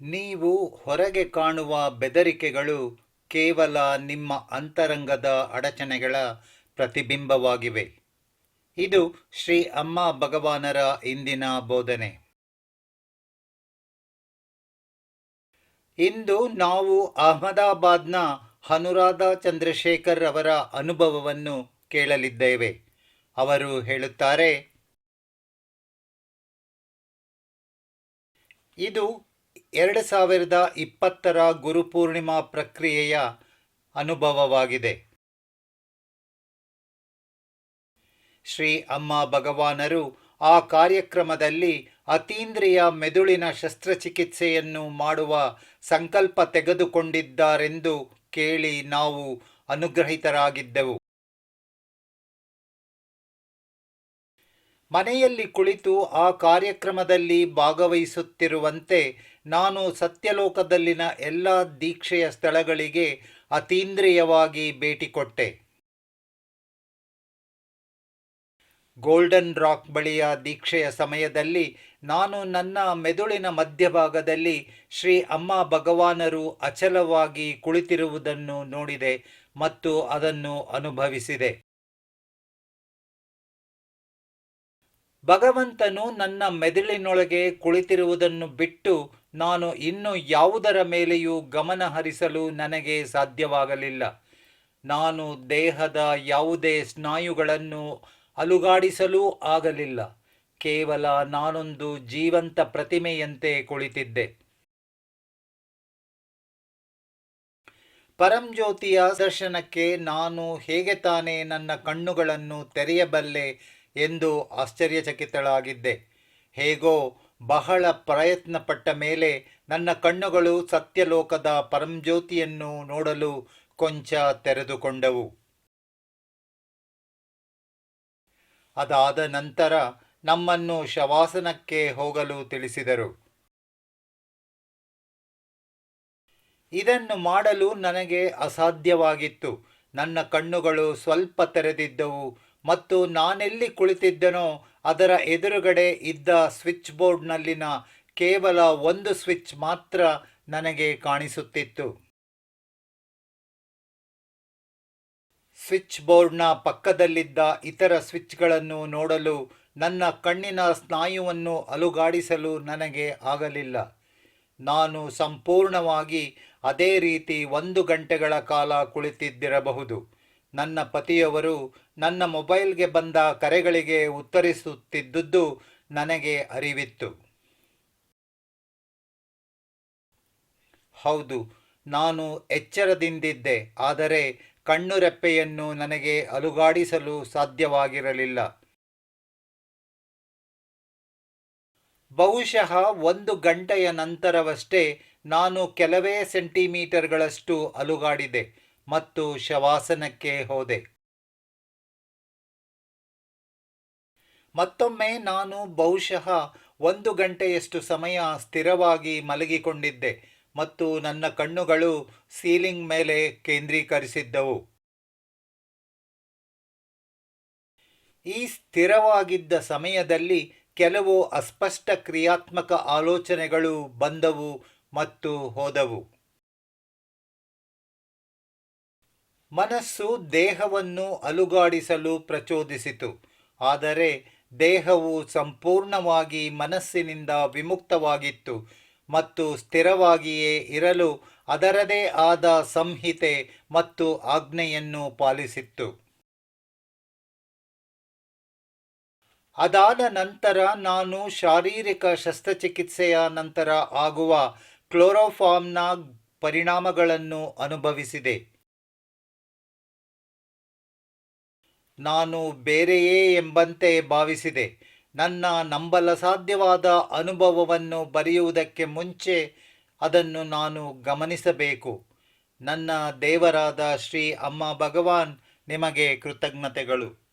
ನೀವು ಹೊರಗೆ ಕಾಣುವ ಬೆದರಿಕೆಗಳು ಕೇವಲ ನಿಮ್ಮ ಅಂತರಂಗದ ಅಡಚಣೆಗಳ ಪ್ರತಿಬಿಂಬವಾಗಿವೆ. ಇದು ಶ್ರೀ ಅಮ್ಮ ಭಗವಾನರ ಇಂದಿನ ಬೋಧನೆ. ಇಂದು ನಾವು ಅಹಮದಾಬಾದ್ನ ಅನುರಾಧ ಚಂದ್ರಶೇಖರ್ ಅವರ ಅನುಭವವನ್ನು ಕೇಳಲಿದ್ದೇವೆ. ಅವರು ಹೇಳುತ್ತಾರೆ, ಇದು ಎರಡು ಸಾವಿರದ ಇಪ್ಪತ್ತರ ಗುರುಪೂರ್ಣಿಮಾ ಪ್ರಕ್ರಿಯೆಯ ಅನುಭವವಾಗಿದೆ. ಶ್ರೀ ಅಮ್ಮ ಭಗವಾನರು ಆ ಕಾರ್ಯಕ್ರಮದಲ್ಲಿ ಅತೀಂದ್ರಿಯ ಮೆದುಳಿನ ಶಸ್ತ್ರಚಿಕಿತ್ಸೆಯನ್ನು ಮಾಡುವ ಸಂಕಲ್ಪ ತೆಗೆದುಕೊಂಡಿದ್ದಾರೆಂದು ಕೇಳಿ ನಾವು ಅನುಗ್ರಹಿತರಾಗಿದ್ದೆವು. ಮನೆಯಲ್ಲಿ ಕುಳಿತು ಆ ಕಾರ್ಯಕ್ರಮದಲ್ಲಿ ಭಾಗವಹಿಸುತ್ತಿರುವಂತೆ ನಾನು ಸತ್ಯಲೋಕದಲ್ಲಿನ ಎಲ್ಲ ದೀಕ್ಷೆಯ ಸ್ಥಳಗಳಿಗೆ ಅತೀಂದ್ರಿಯವಾಗಿ ಭೇಟಿ ಕೊಟ್ಟೆ. ಗೋಲ್ಡನ್ ರಾಕ್ ಬಳಿಯ ದೀಕ್ಷೆಯ ಸಮಯದಲ್ಲಿ ನಾನು ನನ್ನ ಮೆದುಳಿನ ಮಧ್ಯಭಾಗದಲ್ಲಿ ಶ್ರೀ ಅಮ್ಮ ಭಗವಾನರು ಅಚಲವಾಗಿ ಕುಳಿತಿರುವುದನ್ನು ನೋಡಿದೆ ಮತ್ತು ಅದನ್ನು ಅನುಭವಿಸಿದೆ. ಭಗವಂತನು ನನ್ನ ಮೆದುಳಿನೊಳಗೆ ಕುಳಿತಿರುವುದನ್ನು ಬಿಟ್ಟು ನಾನು ಇನ್ನು ಯಾವುದರ ಮೇಲೆಯೂ ಗಮನ ಹರಿಸಲು ನನಗೆ ಸಾಧ್ಯವಾಗಲಿಲ್ಲ. ನಾನು ದೇಹದ ಯಾವುದೇ ಸ್ನಾಯುಗಳನ್ನು ಅಲುಗಾಡಿಸಲೂ ಆಗಲಿಲ್ಲ. ಕೇವಲ ನಾನೊಂದು ಜೀವಂತ ಪ್ರತಿಮೆಯಂತೆ ಕುಳಿತಿದ್ದೆ. ಪರಂಜ್ಯೋತಿಯ ದರ್ಶನಕ್ಕೆ ನಾನು ಹೇಗೆ ತಾನೇ ನನ್ನ ಕಣ್ಣುಗಳನ್ನು ತೆರೆಯಬಲ್ಲೆ ಎಂದು ಆಶ್ಚರ್ಯಚಕಿತಳಾಗಿದ್ದೆ. ಹೇಗೋ, ಬಹಳ ಪ್ರಯತ್ನಪಟ್ಟ ಮೇಲೆ ನನ್ನ ಕಣ್ಣುಗಳು ಸತ್ಯಲೋಕದ ಪರಂಜ್ಯೋತಿಯನ್ನು ನೋಡಲು ಕೊಂಚ ತೆರೆದುಕೊಂಡವು. ಅದಾದ ನಂತರ ನಮ್ಮನ್ನು ಶವಾಸನಕ್ಕೆ ಹೋಗಲು ತಿಳಿಸಿದರು. ಇದನ್ನು ಮಾಡಲು ನನಗೆ ಅಸಾಧ್ಯವಾಗಿತ್ತು. ನನ್ನ ಕಣ್ಣುಗಳು ಸ್ವಲ್ಪ ತೆರೆದಿದ್ದವು. ಮತ್ತು ನಾನೆಲ್ಲಿ ಕುಳಿತಿದ್ದನೋ ಅದರ ಎದುರುಗಡೆ ಇದ್ದ ಸ್ವಿಚ್ ಬೋರ್ಡ್ನಲ್ಲಿನ ಕೇವಲ ಒಂದು ಸ್ವಿಚ್ ಮಾತ್ರ ನನಗೆ ಕಾಣಿಸುತ್ತಿತ್ತು. ಸ್ವಿಚ್ ಬೋರ್ಡ್ನ ಪಕ್ಕದಲ್ಲಿದ್ದ ಇತರ ಸ್ವಿಚ್ಗಳನ್ನು ನೋಡಲು ನನ್ನ ಕಣ್ಣಿನ ಸ್ನಾಯುವನ್ನು ಅಲುಗಾಡಿಸಲು ನನಗೆ ಆಗಲಿಲ್ಲ. ನಾನು ಸಂಪೂರ್ಣವಾಗಿ ಅದೇ ರೀತಿ ಒಂದು ಗಂಟೆಗಳ ಕಾಲ ಕುಳಿತಿದ್ದಿರಬಹುದು. ನನ್ನ ಪತಿಯವರು ನನ್ನ ಮೊಬೈಲ್ಗೆ ಬಂದ ಕರೆಗಳಿಗೆ ಉತ್ತರಿಸುತ್ತಿದ್ದುದು ನನಗೆ ಅರಿವಿತ್ತು. ಹೌದು, ನಾನು ಎಚ್ಚರದಿಂದಿದ್ದೆ, ಆದರೆ ಕಣ್ಣುರೆಪ್ಪೆಯನ್ನು ನನಗೆ ಅಲುಗಾಡಿಸಲು ಸಾಧ್ಯವಾಗಿರಲಿಲ್ಲ. ಬಹುಶಃ ಒಂದು ಗಂಟೆಯ ನಂತರವಷ್ಟೇ ನಾನು ಕೆಲವೇ ಸೆಂಟಿಮೀಟರ್ಗಳಷ್ಟು ಅಲುಗಾಡಿದೆ. ಮತ್ತು ಶವಾಸನಕ್ಕೆ ಹೋದೆ. ಮತ್ತೊಮ್ಮೆ ನಾನು ಬಹುಶಃ ಒಂದು ಗಂಟೆಯಷ್ಟು ಸಮಯ ಸ್ಥಿರವಾಗಿ ಮಲಗಿಕೊಂಡಿದ್ದೆ ಮತ್ತು ನನ್ನ ಕಣ್ಣುಗಳು ಸೀಲಿಂಗ್ ಮೇಲೆ ಕೇಂದ್ರೀಕರಿಸಿದ್ದವು. ಈ ಸ್ಥಿರವಾಗಿದ್ದ ಸಮಯದಲ್ಲಿ ಕೆಲವು ಅಸ್ಪಷ್ಟ ಕ್ರಿಯಾತ್ಮಕ ಆಲೋಚನೆಗಳು ಬಂದವು ಮತ್ತು ಹೋದವು. ಮನಸ್ಸು ದೇಹವನ್ನು ಅಲುಗಾಡಿಸಲು ಪ್ರಚೋದಿಸಿತು. ಆದರೆ ದೇಹವು ಸಂಪೂರ್ಣವಾಗಿ ಮನಸ್ಸಿನಿಂದ ವಿಮುಕ್ತವಾಗಿತ್ತು ಮತ್ತು ಸ್ಥಿರವಾಗಿಯೇ ಇರಲು ಅದರದೇ ಆದ ಸಂಹಿತೆ ಮತ್ತು ಆಜ್ಞೆಯನ್ನು ಪಾಲಿಸಿತ್ತು. ಅದಾದ ನಂತರ ನಾನು ಶಾರೀರಿಕ ಶಸ್ತ್ರಚಿಕಿತ್ಸೆಯ ನಂತರ ಆಗುವ ಕ್ಲೋರೋಫಾರ್ಮ್ನ ಪರಿಣಾಮಗಳನ್ನು ಅನುಭವಿಸಿದೆ. ನಾನು ಬೇರೆಯೇ ಎಂಬಂತೆ ಭಾವಿಸಿದೆ. ನನ್ನ ನಂಬಲ ಸಾಧ್ಯವಾದ ಅನುಭವವನ್ನು ಬರೆಯುವುದಕ್ಕೆ ಮುಂಚೆ ಅದನ್ನು ನಾನು ಗಮನಿಸಬೇಕು. ನನ್ನ ದೇವರಾದ ಶ್ರೀ ಅಮ್ಮ ಭಗವಾನ್ ನಿಮಗೆ ಕೃತಜ್ಞತೆಗಳು.